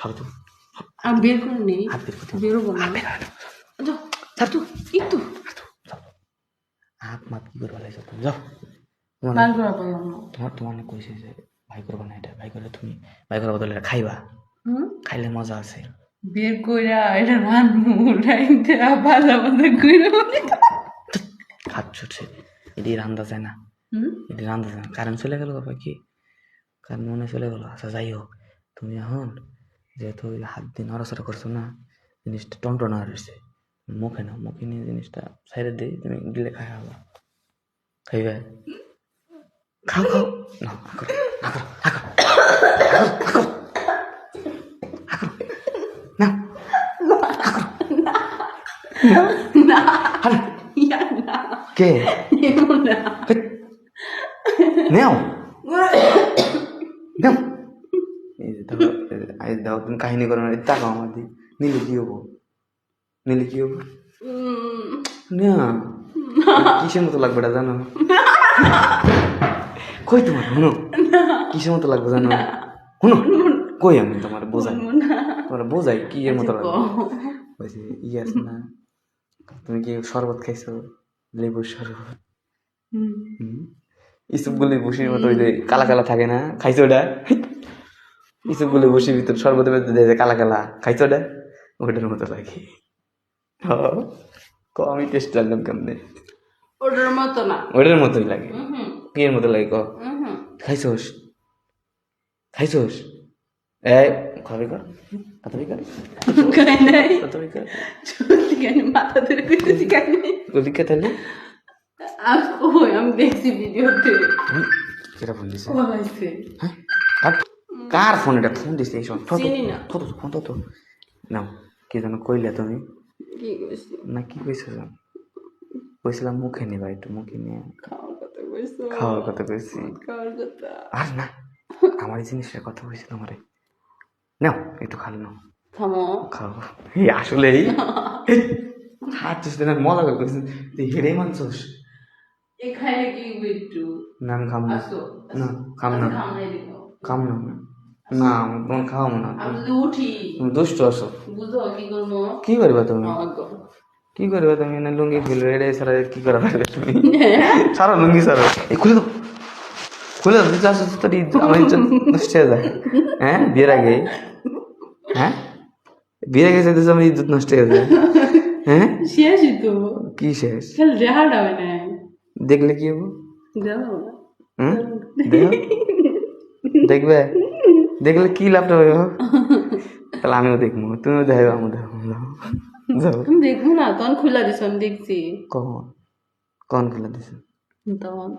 সরো তো। আমি বের করে নেই হাত বের করতে বেরোবো না। যাও। একটু। একটু হাত মাত কি করবা লাগছে? তুমি যাও। তোমার তোমার তোমার না কইছে যে ভাই করবা না এটা। ভাই করে তুমি ভাই করার বদলে খাইবা। খাইলে মজা আছে। বের কইরা এটা রানবো রাইতে ভালো মতো কইরা হাত ছুটছে। এটি রান্দা যায় না। এটি রান্দা যায় না। কারেন্ট চলে গেল বাবা কি? কারেন্ট মনে চলে গেল। আচ্ছা যাই হোক। তুমি এখন যেহেতু ওই হাত দিয়ে নড়াচড়া করছ না জিনিসটা টনটনা রয়েছে মুখে না মুখে নিয়ে জিনিসটা সাইডে দিয়ে তুমি দিলে খাই খাবা খাইবে খাও খাও। না না কে? নেও। নেও। যে দেখো তুমি কাহিনী করো না তাকাও আমার দিক। নিলে কি হব নিলে কি হব না। কিসের মতো লাগবে এটা জানো? কই তোমার? শুনো। কিসের মতো লাগবে জানো? শুনো। কই আমি তোমার বোঝাই? তোমার বোঝাই কি এর মতো লাগবে? কও। ওই যে ই আছে না? তুমি কি শরবত খাইছো? লেবুর শরবত। ইসুপগুলি বসির মতো ওই যে কালা কালা থাকে না? খাইছো ওটা? ইসুপগুলি বসির ভিতর সর্বতে দেয় যে কালা কালা। খাইছো ওটা? ওটার মতো লাগে। আমি টেস্ট লাগলাম কেমনে? ওটার মতো না। ওটার মতোই লাগে। কি এর মতো লাগে ক খাইছোস? খাইছোস? এ খাবি কর। খাবি কর। খাই নাই? খাবি কর। সত্যি কেন মাথা ধরে কইতেছি খাই নাই গলি কে তাহলে? আমি দেখছি ভিডিওতে হ্যাঁ কার ফোন এটা? ফোন দিছে এই শোন চিনি না। তো ফোন তো নাও কি যেন কইলে তুমি? কি কইছি? না কি কইছো জান? কইছিলাম মুখে নিবা একটু মুখে নিয়ে। খাওয়ার কথা কইছো। কইছি। আর না আমার এই জিনিসটার কথা কইছিল আমারে। নাও একটু খাল নাও। থামো। খাও। এই আসলেই হাত চুষতে না মজা করে কইছিস তুই হেরে মানছস। এখানে কি একটু না আমি খাম না। আসো না খাম না। খাম না। না আমি তোমার খাওয়াবো না তুমি দুষ্ট আছো। বুঝো কি করবা? তুমি? কি করবে তুমি? না লুঙ্গি খুলবে এটা ছাড়া কি করা পারবে তুমি? ছাড়ো লুঙ্গি ছাড়ো। এই খুলে দাও। খুলে দাও তুই আসো তোর আমার ইজ্জত নষ্ট হয়ে যায়। হ্যাঁ বিয়ের আগে। হ্যাঁ? বিয়ের আগে যেতে আমার ইজ্জত নষ্ট হয়ে যায়। হ্যাঁ? শেষই তো। কি শেষ? খালি রেহাটা হয় না। দেখলে কি হব? দেখবে? দেখলে কি লাভটা গো? তাহলে আমিও দেখব তুমিও দেখবে আমি দেখব যাও। দেখব না তখন খোলা দিছ আমি দেখছি। কখন? কখন খুলে দিছে তখন।